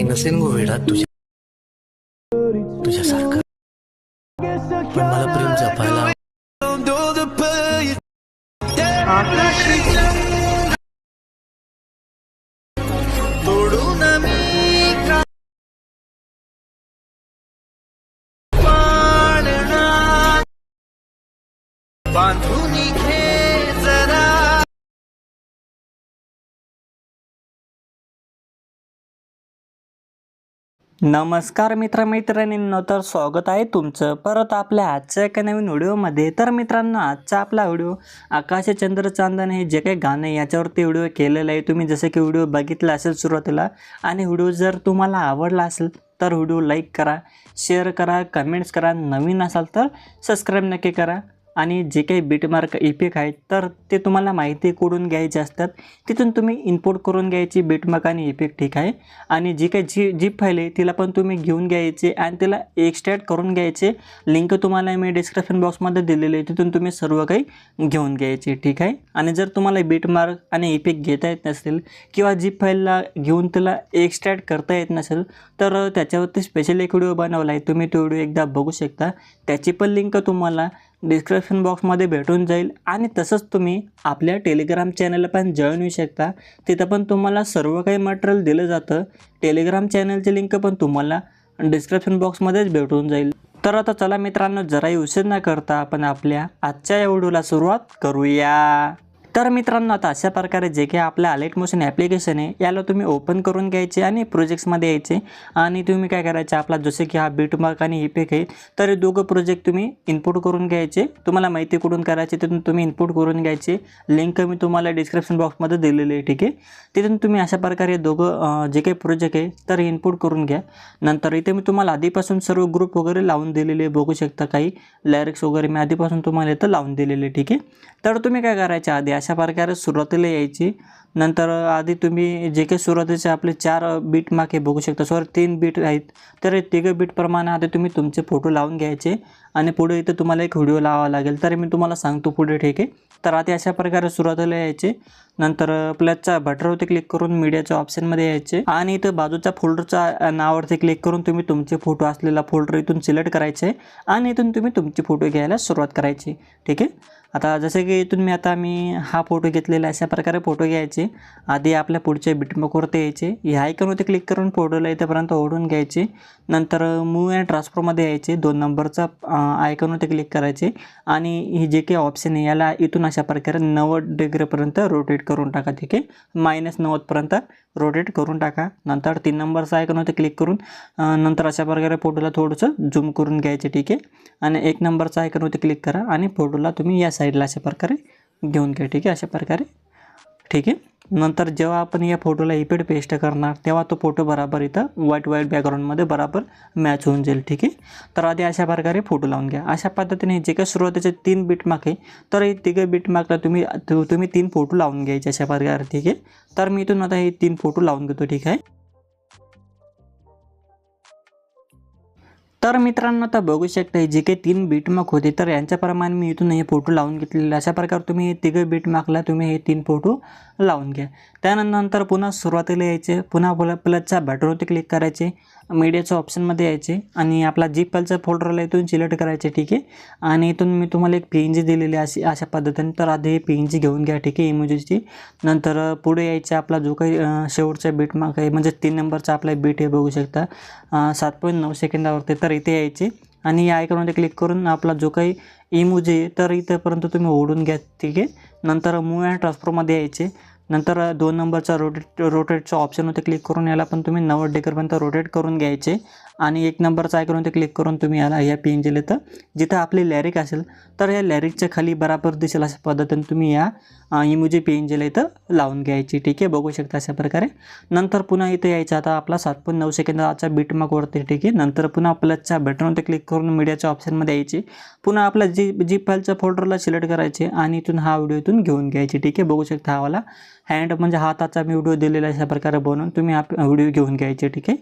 मी नसेन गो तुझ्या तुझ्यासारखं पण मला प्रेम जपायला बांधून नमस्कार मित्रमैत्रिणींनो तर स्वागत आहे तुमचं परत आपल्या आजच्या एका नवीन व्हिडिओमध्ये. तर मित्रांनो आजचा आपला व्हिडिओ आकाश चंद्र चांदन हे जे काही गाणं याच्यावरती व्हिडिओ केलेला आहे. तुम्ही जसं की व्हिडिओ बघितला असेल सुरुवातीला आणि व्हिडिओ जर तुम्हाला आवडला असेल तर व्हिडिओ लाईक करा शेअर करा कमेंट्स करा. नवीन असाल तर सबस्क्राईब नक्की करा. आणि जे काही बीटमार्क इफेक्ट आहेत तर ते तुम्हाला माहिती कुठून घ्यायचे असतात तिथून तुम्ही इम्पोर्ट करून घ्यायची बीटमार्क आणि इफेक्ट ठीक आहे. आणि जी काही जी जीप फाईल आहे तिला पण तुम्ही घेऊन घ्यायचे आणि तिला एक्सट्रॅक्ट करून घ्यायचे. लिंक तुम्हाला मी डिस्क्रिप्शन बॉक्समध्ये दिलेली आहे तिथून तुम्ही सर्व काही घेऊन घ्यायचे ठीक आहे. आणि जर तुम्हाला बीटमार्क आणि इफेक्ट घेता येत नसेल किंवा जीप फाईलला घेऊन तिला एक्सट्रॅक्ट करता येत नसेल तर त्याच्यावरती स्पेशल एक व्हिडिओ बनवला आहे तुम्ही तो व्हिडिओ एकदा बघू शकता. त्याची पण लिंक तुम्हाला डिस्क्रिप्शन बॉक्समध्ये भेटून जाईल. आणि तसंच तुम्ही आपल्या टेलिग्राम चॅनलला पण जॉईन होऊ शकता. तिथं पण तुम्हाला सर्व काही मटेरियल दिलं जातं. टेलिग्राम चॅनलची लिंक पण तुम्हाला डिस्क्रिप्शन बॉक्समध्येच भेटून जाईल. तर आता चला मित्रांनो जराही उशीर न करता आपण आपल्या आजच्या या व्हिडिओला सुरुवात करूया. तर मित्रांनो आता अशा प्रकारे जे काही आपलं अलेट मोशन ॲप्लिकेशन आहे याला तुम्ही ओपन करून घ्यायचे आणि प्रोजेक्ट्समध्ये यायचे. आणि तुम्ही काय करायचे आपला जसं की हा बीटमार्क आणि इफेक्ट आहे तर हे दोघं प्रोजेक्ट तुम्ही इनपुट करून घ्यायचे. तुम्हाला माहिती कुठून करायचे तिथून तुम्ही इनपुट करून घ्यायचे. लिंक मी तुम्हाला डिस्क्रिप्शन बॉक्समध्ये दिलेली आहे ठीक आहे? तिथून तुम्ही अशा प्रकारे दोघं जे काही प्रोजेक्ट आहे तर इनपुट करून घ्या. नंतर इथे मी तुम्हाला आधीपासून सर्व ग्रुप वगैरे लावून दिलेले आहे बघू शकता काही. लॅरिक्स वगैरे मी आधीपासून तुम्हाला इथं लावून दिलेले आहे, ठीक आहे? तर तुम्ही काय करायचे आधी अशा प्रकारे सुरुवातीला यायची. नंतर आधी तुम्ही जे काही सुरुवातीचे आपले चार बीट मागे बघू शकता. सॉरी तीन बीट आहेत. तर हे तिघं बीटप्रमाणे आधी तुम्ही तुमचे फोटो लावून घ्यायचे. आणि पुढे इथं तुम्हाला एक व्हिडिओ लावावा लागेल. तर मी तुम्हाला सांगतो पुढे ठीक आहे? तर आधी अशा प्रकारे सुरुवातीला यायचे. नंतर प्लसच्या बटरवरती क्लिक करून मीडियाच्या ऑप्शनमध्ये यायचे. आणि इथं बाजूच्या फोल्डरच्या नावावरती क्लिक करून तुम्ही तुमचे फोटो असलेला फोल्डर इथून सिलेक्ट करायचे. आणि इथून तुम्ही तुमचे फोटो घ्यायला सुरुवात करायची. ठीक आहे? आता जसं की इथून मी आता मी हा फोटो घेतलेला अशा प्रकारे फोटो घ्यायचे. आधी आपल्या पुढच्या बिटमकवरती यायचे. ह्या आयकनवरती क्लिक करून फोटोला इथेपर्यंत ओढून घ्यायचे. नंतर मूव अँड ट्रान्सफरमध्ये यायचे. दोन नंबरचा आयकनवरती क्लिक करायचे. आणि हे जे काही ऑप्शन आहे याला इथून अशा प्रकारे नव्वद डिग्रीपर्यंत रोटेट करून टाका. ठीक आहे? मायनस नव्वदपर्यंत रोटेट करून टाका. नंतर तीन नंबरचा आयकनवरती क्लिक करून नंतर अशा प्रकारे फोटोला थोडंसं झूम करून घ्यायचे. ठीक आहे? आणि एक नंबरचा आयकनवरती क्लिक करा आणि फोटोला तुम्ही या साईडला अशा प्रकारे घेऊन घ्या ठीक आहे? अशा प्रकारे. ठीक आहे? नंतर जेव्हा आपण या फोटोला इपेड पेस्ट करणार तेव्हा तो फोटो बराबर इथं व्हाईट व्हाईट बॅकग्राऊंडमध्ये बराबर मॅच होऊन जाईल ठीक आहे? तर आधी अशा प्रकारे फोटो लावून घ्या. अशा पद्धतीने जे काही सुरुवातीचे तीन बीट मार्क आहे तर हे तिघं बीट मार्कला तुम्ही तुम्ही तीन फोटो लावून घ्यायचे अशा प्रकारे ठीक आहे? तर मी इथून आता हे तीन फोटो लावून घेतो ठीक आहे? तर मित्रांनो आता बघू शकता जे काही तीन बीटमार्क होते तर यांच्याप्रमाणे मी इथून हे फोटो लावून घेतलेले. अशा प्रकारे तुम्ही हे तिघं बीटमार्कला तुम्ही हे तीन फोटो लावून घ्या. त्यानंतर पुन्हा सुरुवातीला यायचे. पुन्हा पुन्हा प्लसच्या बटनवरती क्लिक करायचे. मीडियाच्या ऑप्शनमध्ये यायचे आणि आपला जी पलचा फोल्डरला इथून सिलेक्ट करायचे ठीक आहे? आणि इथून मी तुम्हाला एक पी एन जी दिलेली आहे अशी अशा पद्धतीने. तर आधी पी एन जी घेऊन घ्या ठीक आहे इमोजीची नंतर पुढे यायचे आपला जो काही शेवटचा बीट मार्क आहे म्हणजे तीन नंबरचा आपला बीट हे बघू शकता. सात पॉईंट नऊ सेकंदावरती तर इथे यायचे. आणि या आयकॉनमध्ये क्लिक करून आपला जो काही इमोजी आहे तर इथंपर्यंत तुम्ही ओढून घ्या ठीक आहे? नंतर मूव अँड ट्रान्सफरमध्ये यायचे. नंतर दोन नंबरचा रोटेट रोटेटचं ऑप्शन होते क्लिक करून याला पण तुम्ही नव्वद डिग्रीपर्यंत रोटेट करून घ्यायचे. आणि एक नंबरचा करून होते क्लिक करून तुम्ही याला या पी एन तर जिथं आपली लॅरिक असेल तर या लॅरिकच्या खाली बराबर दिसेल अशा पद्धतीने तुम्ही या इमोजी पी एन जीला इथं लावून घ्यायची. ठीक आहे? बघू शकता अशा प्रकारे. नंतर पुन्हा इथं यायचं आता आपला सात पॉईंट नऊ सेकंदाचा बीटमार्कवरती ठीक आहे? नंतर पुन्हा प्लसच्या बटनवरती क्लिक करून मीडियाच्या ऑप्शनमध्ये यायची. पुन्हा आपला जी जी फाईलच्या फोल्डरला सिलेक्ट करायचे आणि इथून हा व्हिडिओ इथून घेऊन घ्यायची. ठीक आहे? बघू शकता हा वाला. हँड म्हणजे हाताचा मी व्हिडिओ दिलेला अशा प्रकारे बनवून. तुम्ही हा व्हिडिओ घेऊन घ्यायचे ठीक आहे?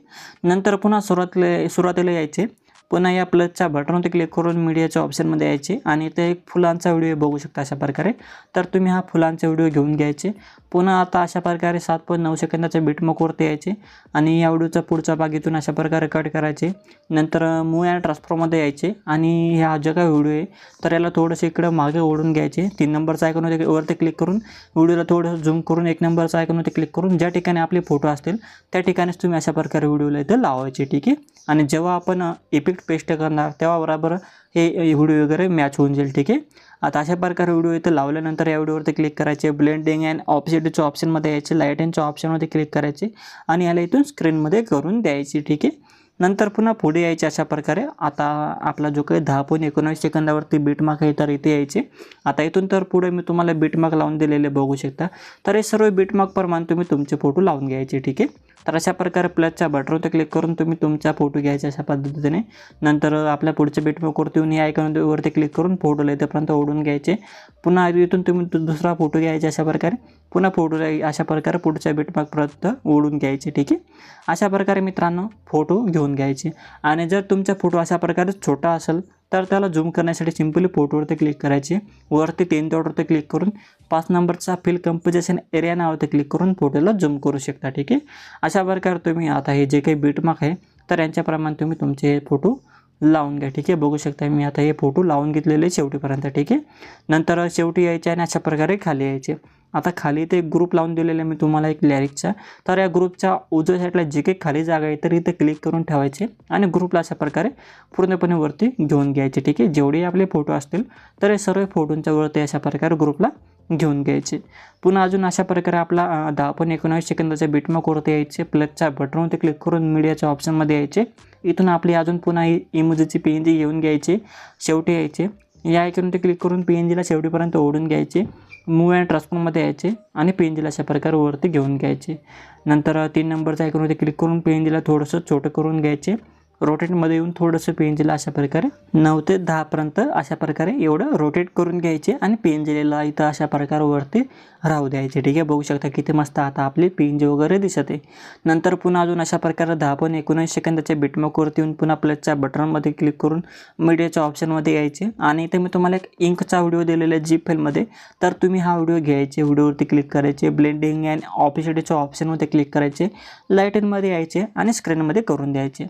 नंतर पुन्हा सुरुवातीला सुरुवातीला यायचे. पुन्हा या प्लसच्या बटनवरती क्लिक करून मीडियाच्या ऑप्शनमध्ये यायचे. आणि ते एक फुलांचा व्हिडिओ बघू शकता अशा प्रकारे. तर तुम्ही हा फुलांचा व्हिडिओ घेऊन घ्यायचे. पुन्हा आता अशा प्रकारे सात पॉईंट नऊ सेकंदाच्या बीटमकवरती यायचे. आणि या व्हिडिओचा पुढचा भाग इथून अशा प्रकारे कट करायचे. नंतर मूव अँड ट्रान्सफॉर्ममध्ये यायचे. आणि हा जो काय व्हिडिओ आहे तर याला थोडंसं इकडं मागे ओढून घ्यायचे. तीन नंबरचा आयकॉन होते वरती क्लिक करून. व्हिडिओला थोडंसं झूम करून एक नंबरचा आयकॉन होते क्लिक करून. ज्या ठिकाणी आपले फोटो असतील त्या ठिकाणीच तुम्ही अशा प्रकारे व्हिडिओला इथं लावायचे ठीक आहे? आणि जेव्हा आपण इफेक्ट पेस्ट करणार तेव्हा बरोबर हे व्हिडिओ वगैरे मॅच होऊन जाईल ठीक आहे? आता अशा प्रकारे व्हिडिओ इथं लावल्यानंतर या व्हिडिओवरती क्लिक करायचे. ब्लेंडिंग अँड ऑप्शन ऑप्सिटीच्या ऑप्शनमध्ये यायचे लाईटिंगच्या ऑप्शनमध्ये क्लिक करायचे आणि याला इथून स्क्रीनमध्ये करून द्यायची ठीक आहे? नंतर पुन्हा पुढे यायचे अशा प्रकारे. आता आपला जो काही दहा पॉईंट एकोणावीस सेकंदावरती बीटमार्क आहे तर इथे यायचे. आता इथून तर पुढे मी तुम्हाला बीटमार्क लावून दिलेले बघू शकता. तर हे सर्व बीटमार्क प्रमाण तुम्ही तुमचे फोटो लावून घ्यायचे ठीक आहे? तर अशा प्रकारे प्लसच्या बटनवरती क्लिक करून तुम्ही तुमचा फोटो घ्यायचा अशा पद्धतीने. नंतर आपल्या पुढच्या बीटमार्कवरती येऊन या आयकॉनवरती क्लिक करून फोटोला इथेपर्यंत ओढून घ्यायचे. पुन्हा इथून तुम्ही दुसरा फोटो घ्यायचा अशा प्रकारे. पुन्हा फोटोला अशा प्रकारे पुढच्या बीटमार्कपर्यंत ओढून घ्यायचे ठीक आहे? अशा प्रकारे मित्रांनो फोटो घेऊन घ्यायचे. आणि जर तुमचा फोटो अशा प्रकारे छोटा असेल तर त्याला झूम करण्यासाठी सिम्पली फोटोवरती क्लिक करायचे. वरती तीन डॉटवरती क्लिक करून पाच नंबरचा फिल कंपोजिशन एरिया नावावरती क्लिक करून फोटोला झूम करू शकता ठीक आहे? अशा प्रकारे तुम्ही आता हे जे काही बीटमार्क आहे तर यांच्याप्रमाणे तुम्ही तुमचे हे फोटो लावून घ्या ठीक आहे? बघू शकता मी आता हे फोटो लावून घेतलेले शेवटीपर्यंत ठीक आहे? नंतर शेवटी यायचे आणि अशा प्रकारे खाली यायचे. आता खाली ते ग्रुप लावून दिलेलं आहे मी तुम्हाला एक लॅरिकचा तर या ग्रुपच्या उजव्या साईडला जे काही खाली जागा आहे तर इथे क्लिक करून ठेवायचे आणि ग्रुपला अशा प्रकारे पूर्णपणे वरती घेऊन घ्यायचे ठीक आहे? जेवढे आपले फोटो असतील तर हे सर्व फोटोंच्या वरती अशा प्रकारे ग्रुपला घेऊन घ्यायचे. पुन्हा अजून अशा प्रकारे आपला दहा पण एकोणावीस सेकंदाच्या कोरते यायचे प्लसच्या बटनवरती क्लिक करून मीडियाच्या ऑप्शनमध्ये यायचे. इथून आपली अजून पुन्हा इमोजीची पी एन जी घेऊन घ्यायचे शेवटी यायचे. या आयकॉनवरती क्लिक करून पी एन जीला शेवटीपर्यंत ओढून घ्यायचे. मूव अँड ट्रान्सफॉर्ममध्ये यायचे आणि पी एन जीला अशा प्रकारे वरती घेऊन घ्यायचे. नंतर तीन नंबरच्या आयकॉनवरती क्लिक करून पी एन जीला थोडंसं छोटं करून घ्यायचे. रोटेटमध्ये येऊन थोडंसं पी एन जीला अशा प्रकारे. नऊ ते दहापर्यंत अशा प्रकारे एवढं रोटेट करून घ्यायचे आणि पी एन इथं अशा प्रकारे वरती राहू द्यायचे. ठीक आहे? बघू शकता किती मस्त आता आपली पी एन जी वगैरे दिसत. आहे नंतर पुन्हा अजून अशा प्रकारे दहा पण एकोणीस सेकंदाच्या बिटमॉकवरती येऊन पुन्हा प्लसच्या बटनमध्ये क्लिक करून मीडियाच्या ऑप्शनमध्ये यायचे. आणि इथे मी तुम्हाला एक इंकचा व्हिडिओ दिलेला आहे जी फेलमध्ये तर तुम्ही हा व्हिडिओ घ्यायचे व्हिडिओवरती क्लिक करायचे ब्लेंडिंग अँड ऑपिसिटीच्या ऑप्शनमध्ये क्लिक करायचे लाईटिंगमध्ये यायचे आणि स्क्रीनमध्ये करून द्यायचे.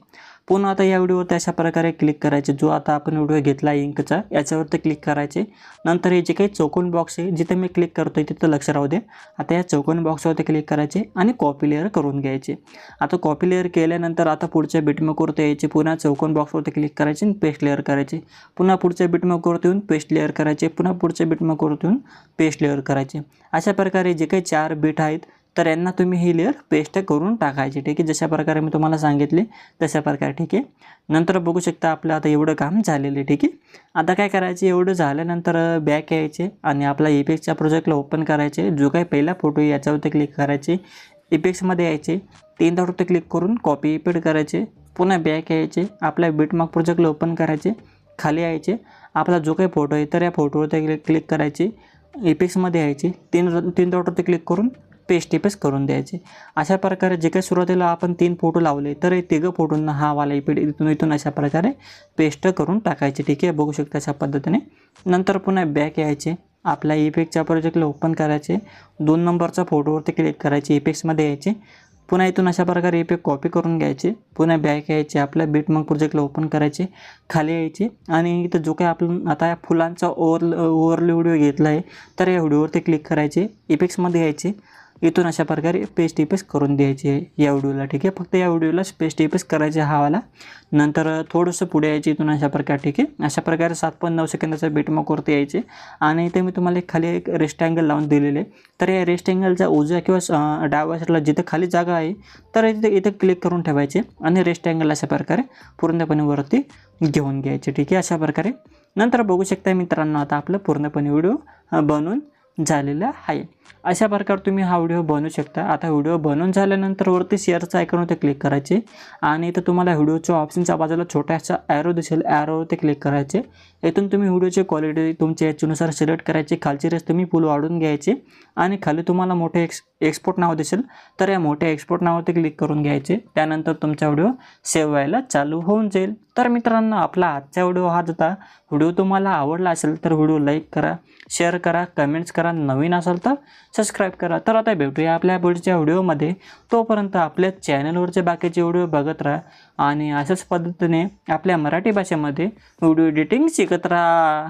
पुन्हा आता या व्हिडिओवरती अशा प्रकारे क्लिक करायचे. जो आता आपण व्हिडिओ घेतला इंकचा याच्यावरती क्लिक करायचे. नंतर हे जे काही चौकोन बॉक्स आहे जिथे मी क्लिक करतोय तिथं लक्ष राहू दे. आता या चौकोन बॉक्सवरती क्लिक करायचे आणि कॉपी लेअर करून घ्यायचे. आता कॉपी लेअर केल्यानंतर आता पुढच्या बिटमॅकवरती यायचे. पुन्हा चौकोन बॉक्सवरती क्लिक करायचे आणि पेस्ट लेअर करायचे. पुन्हा पुढच्या बिटमॅकवरती येऊन पेस्ट लेअर करायचे. पुन्हा पुढच्या बिटमॅकवरती येऊन पेस्ट लेअर करायचे. अशा प्रकारे जे काही चार बीट आहेत तर यांना तुम्ही ही लेअर पेस्ट करून टाकायची ठीक आहे? जशा प्रकारे मी तुम्हाला सांगितले तशा प्रकारे ठीक आहे? नंतर बघू शकता आपलं आता एवढं काम झालेलं आहे ठीक आहे? आता काय करायचे? एवढं झाल्यानंतर बॅक यायचे आणि आपला इपेक्सच्या प्रोजेक्टला ओपन करायचे. जो काही पहिला फोटो आहे याच्यावरती क्लिक करायचे. इपेक्समध्ये यायचे. तीन दावरती क्लिक करून कॉपी पेड करायचे. पुन्हा बॅक यायचे. आपल्या बीटमार्क प्रोजेक्टला ओपन करायचे. खाली यायचे. आपला जो काही फोटो आहे तर या फोटोवरती क्लिक क्लिक करायचे. इपेक्समध्ये यायचे. तीन तीन डॉटवरती क्लिक करून पेस्ट पेस्ट करून द्यायचे. अशा प्रकारे जे काही सुरुवातीला आपण तीन फोटो लावले तर हे तिघं फोटोंना हा वाला इपीड इथून इथून अशा प्रकारे पेस्ट करून टाकायचे. ठीक आहे? बघू शकता अशा पद्धतीने. नंतर पुन्हा बॅक यायचे. आपल्या इफेक्टच्या प्रोजेक्टला ओपन करायचे. दोन नंबरचा फोटोवरती क्लिक करायचे इफेक्ट्समध्ये यायचे. पुन्हा इथून अशा प्रकारे इफेक्ट कॉपी करून घ्यायचे. पुन्हा बॅक यायचे आपल्या बीट मग प्रोजेक्टला ओपन करायचे. खाली यायचे. आणि इथं जो काही आपण आता या फुलांचा ओव्हर ओवरली व्हिडिओ घेतला आहे तर या व्हिडिओवरती क्लिक करायचे. इफेक्ट्समध्ये यायचे. इथून अशा प्रकारे पेज टिपेस करून द्यायचे. या व्हिडिओला ठीक आहे. फक्त या व्हिडिओला पेज टिपेस करायचे हा वाला. नंतर थोडंसं पुढे यायचे इथून अशा प्रकारे ठीक आहे. अशा प्रकारे सात पण नऊ सेकंदाचा वरती यायचे. आणि इथे मी तुम्हाला खाली एक रेस्ट अँगल लावून दिलेले. आहे तर या रेस्ट उजव्या किंवा डाव्या साईडला जिथं खाली जागा आहे तर इथे इथे क्लिक करून ठेवायचे. आणि रेस्ट अँगल अशा प्रकारे पूर्णपणे वरती घेऊन घ्यायचे ठीक आहे. अशा प्रकारे. नंतर बघू शकता मित्रांनो आता आपलं पूर्णपणे व्हिडिओ बनवून झालेला आहे. अशा प्रकारे तुम्ही हा व्हिडिओ बनवू शकता. आता व्हिडिओ बनवून झाल्यानंतर वरती शेअरचं आयकॉनवरती क्लिक करायचे. आणि इथं तुम्हाला व्हिडिओच्या ऑप्शनच्या बाजूला छोट्याशा ॲरो दिसेल. ॲरोवरती क्लिक करायचे. इथून तुम्ही व्हिडिओची क्वालिटी तुमच्या याच्यानुसार सिलेक्ट करायची. खालची रेस तुम्ही फुल वाढून घ्यायचे. आणि खाली तुम्हाला मोठे एक्स एक्सपोर्ट नाव दिसेल. तर या मोठ्या एक्सपोर्ट नावावरती क्लिक करून घ्यायचे. त्यानंतर तुमचा व्हिडिओ सेव्ह व्हायला चालू होऊन जाईल. तर मित्रांनो आपला आजचा व्हिडिओ हा होता. व्हिडिओ तुम्हाला आवडला असेल तर व्हिडिओ लाईक करा शेअर करा कमेंट्स करा. नवीन असेल तर सबस्क्राईब करा. तर आता भेटूया आपल्या पुढच्या व्हिडिओमध्ये. तोपर्यंत आपल्या चॅनलवरचे बाकीचे व्हिडिओ बघत राहा आणि अशाच पद्धतीने आपल्या मराठी भाषेमध्ये व्हिडिओ एडिटिंग शिकत राहा.